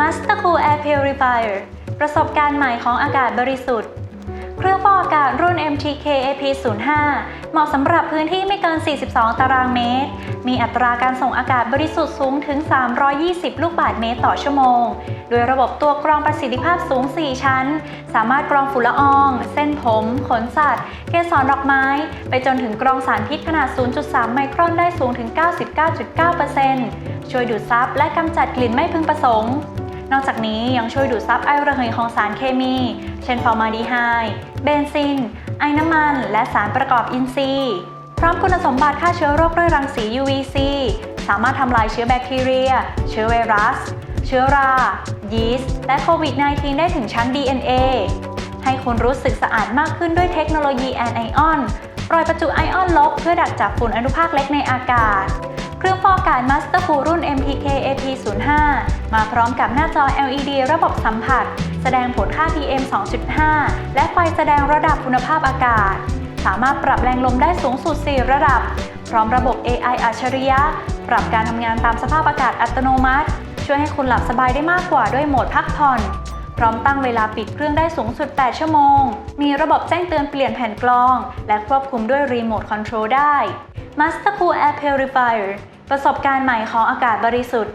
Master Cool Air Purifier ประสบการณ์ใหม่ของอากาศบริสุทธิ์ เครื่องฟอกอากาศรุ่น MTK AP05 เหมาะสำหรับพื้นที่ไม่เกิน 42 ตารางเมตร มีอัตราการส่งอากาศบริสุทธิ์สูงถึง 320 ลูกบาศก์เมตรต่อชั่วโมง โดยระบบตัวกรองประสิทธิภาพสูง 4 ชั้น สามารถกรองฝุ่นละออง เส้นผม ขนสัตว์ เกสรดอกไม้ ไปจนถึงกรองสารพิษขนาด 0.3 ไมครอนได้สูงถึง 99.9% ช่วยดูดซับและกำจัดกลิ่นไม่พึงประสงค์ นอกจากนี้ยังช่วยดูดซับไอระเหยของสารเคมี เช่นฟอร์มาดีไฮด์เบนซิน ไอน้ำมัน และสารประกอบอินทรีย์พร้อมคุณสมบัติฆ่าเชื้อโรคด้วยรังสี UVC สามารถทำลายเชื้อแบคทีเรีย เชื้อไวรัส เชื้อรา ยีสต์ และโควิด -19 ได้ถึงชั้น DNA ให้คุณรู้สึกสะอาดมากขึ้นด้วยเทคโนโลยีแอนไอออนปล่อยประจุไอออนลบเพื่อดักจับฝุ่นอนุภาคเล็กในอากาศ กอากาศ Master Cool รุ่น MTK AP05 มาพร้อมกับหน้าจอ LED ระบบสัมผัส แสดงผลค่า PM 2.5 และไฟแสดงระดับคุณภาพอากาศ สามารถปรับแรงลมได้สูงสุด 4 ระดับ พร้อมระบบ AI อัจฉริยะ ปรับการทำงานตามสภาพอากาศอัตโนมัติ ช่วยให้คุณหลับสบายได้มากกว่าด้วยโหมดพักผ่อนพร้อมตั้งเวลาปิดเครื่องได้สูงสุด 8 ชั่วโมง มีระบบแจ้งเตือนเปลี่ยนแผ่นกรอง และควบคุมด้วยรีโมทคอนโทรลได้ Master Cool Air Purifier ประสบการณ์ใหม่ของอากาศบริสุทธิ์